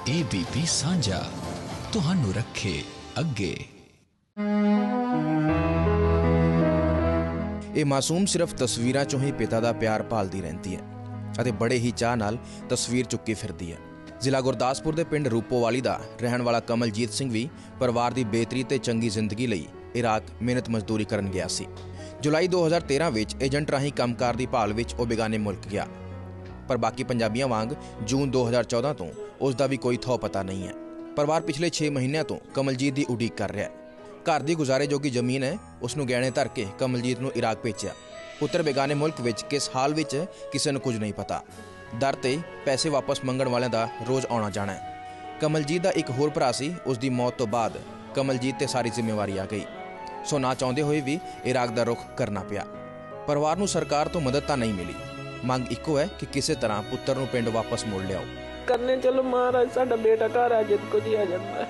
ABP ਸਾਂਝਾ, ਤੁਹਾਨੂੰ ਰੱਖੇ ਅੱਗੇ। ਇਹ ਮਾਸੂਮ ਸਿਰਫ ਤਸਵੀਰਾਂ 'ਚੋਂ ਹੀ ਪਿਤਾ ਦਾ ਪਿਆਰ ਭਾਲਦੀ ਰਹਿੰਦੀ ਹੈ ਅਤੇ ਬੜੇ ਹੀ ਚਾਹ ਨਾਲ ਤਸਵੀਰ ਚੁੱਕੀ ਫਿਰਦੀ ਹੈ। ਜ਼ਿਲ੍ਹਾ ਗੁਰਦਾਸਪੁਰ ਦੇ ਪਿੰਡ ਰੂਪੋਵਾਲੀ ਦਾ ਰਹਿਣ ਵਾਲਾ ਕਮਲਜੀਤ ਸਿੰਘ ਵੀ ਪਰਿਵਾਰ ਦੀ ਬਿਹਤਰੀ ਤੇ ਚੰਗੀ ਜ਼ਿੰਦਗੀ ਲਈ ਇਰਾਕ ਮਿਹਨਤ ਮਜ਼ਦੂਰੀ ਕਰਨ ਗਿਆ ਸੀ। ਜੁਲਾਈ 2013 ਵਿੱਚ ਏਜੰਟ ਰਾਹੀਂ ਕੰਮਕਾਰ ਦੀ ਭਾਲ ਵਿੱਚ ਉਹ ਬੇਗਾਨੇ ਮੁਲਕ ਗਿਆ। ਪਰ ਬਾਕੀ ਪੰਜਾਬੀਆਂ ਵਾਂਗ ਜੂਨ 2014 ਤੋਂ ਉਸ ਦਾ ਵੀ ਕੋਈ ਥੋ ਪਤਾ ਨਹੀਂ ਹੈ। ਪਰਿਵਾਰ ਪਿਛਲੇ 6 ਮਹੀਨਿਆਂ ਤੋਂ ਕਮਲਜੀਤ ਦੀ ਉਡੀਕ ਕਰ ਰਿਹਾ ਹੈ। ਘਰ ਦੀ ਗੁਜ਼ਾਰੇ ਜੋਗੀ ਜ਼ਮੀਨ ਹੈ। ਉਸ ਨੂੰ ਗਹਿਣੇ ਧਰ ਕੇ ਕਮਲਜੀਤ ਨੂੰ ਇਰਾਕ ਭੇਜਿਆ। ਪੁੱਤਰ ਬੇਗਾਨੇ ਮੁਲਕ ਵਿੱਚ ਕਿਸ ਹਾਲ ਵਿੱਚ ਕਿਸੇ ਨੂੰ ਕੁਝ ਨਹੀਂ ਪਤਾ। ਦਰ ਤੇ ਪੈਸੇ ਵਾਪਸ ਮੰਗਣ ਵਾਲਿਆਂ ਦਾ ਰੋਜ਼ ਆਉਣਾ ਜਾਣਾ ਹੈ। ਕਮਲਜੀਤ ਦਾ ਇੱਕ ਹੋਰ ਭਰਾ ਸੀ। ਉਸ ਦੀ ਮੌਤ ਤੋਂ ਬਾਅਦ ਕਮਲਜੀਤ ਤੇ ਸਾਰੀ ਜ਼ਿੰਮੇਵਾਰੀ ਆ ਗਈ। ਸੋ ਨਾ ਚਾਹੁੰਦੇ ਹੋਏ ਵੀ ਇਰਾਕ ਦਾ ਰੁਖ ਕਰਨਾ ਪਿਆ। ਪਰਿਵਾਰ ਨੂੰ ਸਰਕਾਰ ਤੋਂ ਮਦਦ ਤਾਂ ਨਹੀਂ ਮਿਲੀ। ਮੰਗ ਇੱਕੋ ਹੈ ਕਿ ਕਿਸੇ ਤਰ੍ਹਾਂ ਪੁੱਤਰ ਨੂੰ ਪਿੰਡ ਵਾਪਸ ਮੋੜ ਲਿਆਓ। ਕਰਨੇ, ਚਲੋ ਮਹਾਰਾਜ, ਸਾਡਾ ਬੇਟਾ ਘਰ ਆ, ਜਦ ਕੁਝ ਆ ਜਾਂਦਾ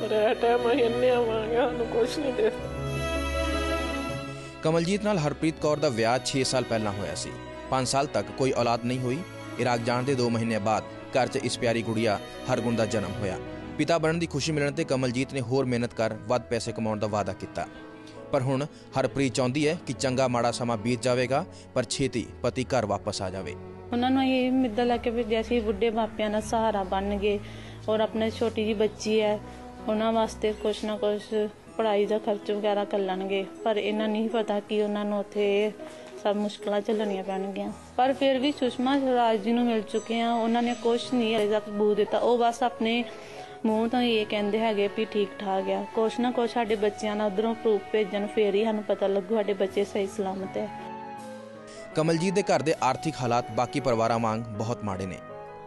ਪਰ ਇਹ ਟਾਈਮ ਅਸੀਂ ਇੰਨੇ ਆਵਾਂਗੇ, ਸਾਨੂੰ ਕੁਛ ਨਹੀਂ ਦੇ ਕਮਲਜੀਤ ਨਾਲ ਹਰਪ੍ਰੀਤ ਕੌਰ ਦਾ ਵਿਆਹ 6 ਸਾਲ ਪਹਿਲਾਂ ਹੋਇਆ ਸੀ। 5 ਸਾਲ ਤੱਕ ਕੋਈ ਔਲਾਦ ਨਹੀਂ ਹੋਈ। ਇਰਾਕ ਜਾਣ ਦੇ 2 ਮਹੀਨੇ ਬਾਅਦ ਘਰ 'ਚ ਇਸ ਪਿਆਰੀ ਗੁੜੀਆ ਹਰਗੁਣ ਦਾ ਜਨਮ ਹੋਇਆ। ਪਿਤਾ ਬਣਨ ਦੀ ਖੁਸ਼ੀ ਮਿਲਣ ਤੇ ਕਮਲਜੀਤ ਨੇ ਹੋਰ ਮਿਹਨਤ ਕਰ ਵੱਧ ਪੈਸੇ ਕਮਾਉਣ ਦਾ ਵਾਅਦਾ ਕੀਤਾ। ਪਰ ਹੁਣ ਹਰਪ੍ਰੀਤ ਚਾਹੁੰਦੀ ਹੈ ਕਿ ਚੰਗਾ ਮਾੜਾ ਸਮਾਂ ਬੀਤ ਜਾਵੇਗਾ, ਪਰ ਛੇਤੀ ਪਤੀ ਘਰ ਵਾਪਸ ਆ ਜਾਵੇ। ਉਹਨਾਂ ਨੂੰ ਇਹ ਮਿੱਦਾਂ ਲੈ ਕੇ ਭੇਜਿਆ ਸੀ, ਬੁੱਢੇ ਮਾਪਿਆਂ ਦਾ ਸਹਾਰਾ ਬਣ ਗਏ ਔਰ ਆਪਣੇ ਛੋਟੀ ਜੀ ਬੱਚੀ ਹੈ, ਉਹਨਾਂ ਵਾਸਤੇ ਕੁਛ ਨਾ ਕੁਛ ਪੜ੍ਹਾਈ ਦਾ ਖਰਚ ਵਗੈਰਾ ਕਰ ਲੈਣਗੇ, ਪਰ ਇਹਨਾਂ ਨਹੀਂ ਪਤਾ ਕਿ ਉਹਨਾਂ ਨੂੰ ਉੱਥੇ ਸਭ ਮੁਸ਼ਕਲਾਂ ਝੱਲਣੀਆਂ ਪੈਣਗੀਆਂ। ਪਰ ਫਿਰ ਵੀ ਸੁਸ਼ਮਾ ਸਵਰਾਜ ਜੀ ਨੂੰ ਮਿਲ ਚੁੱਕੇ ਆ ਉਹਨਾਂ ਨੇ ਕੁਛ ਨਹੀਂ ਅਜੇ ਤੱਕ ਸਬੂਤ ਦਿੱਤਾ, ਉਹ ਬਸ ਆਪਣੇ ਮੂੰਹ ਤੋਂ ਹੀ ਇਹ ਕਹਿੰਦੇ ਹੈਗੇ ਵੀ ਠੀਕ ਠਾਕ ਆ, ਕੁਛ ਨਾ ਕੁਛ ਸਾਡੇ ਬੱਚਿਆਂ ਨਾਲ ਉਧਰੋਂ ਪ੍ਰੂਫ ਭੇਜਣ, ਫੇਰ ਹੀ ਸਾਨੂੰ ਪਤਾ ਲੱਗੂ ਸਾਡੇ ਬੱਚੇ ਸਹੀ ਸਲਾਮਤ ਹੈ। ਕਮਲਜੀਤ ਦੇ ਘਰ ਦੇ ਆਰਥਿਕ ਹਾਲਾਤ, ਬਾਕੀ ਪਰਿਵਾਰਾਂ ਵਾਂਗ ਬਹੁਤ ਮਾੜੇ ਨੇ।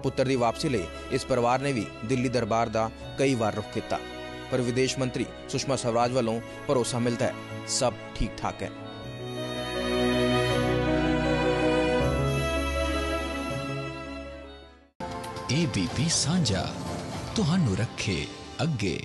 ਪੁੱਤਰ ਦੀ ਵਾਪਸੀ ਲਈ ਇਸ ਪਰਿਵਾਰ ਨੇ ਵੀ ਦਿੱਲੀ ਦਰਬਾਰ ਦਾ ਕਈ ਵਾਰ ਰੁਖ ਕੀਤਾ। ਪਰ ਵਿਦੇਸ਼ ਮੰਤਰੀ ਸੁਸ਼ਮਾ ਸਵਰਾਜ ਵੱਲੋਂ ਭਰੋਸਾ ਮਿਲਦਾ ਹੈ, ਸਭ ਠੀਕ ਠਾਕ ਹੈ ABP ਸਾਂਝਾ, ਤੁਹਾਨੂੰ ਰੱਖੇ ਅੱਗੇ।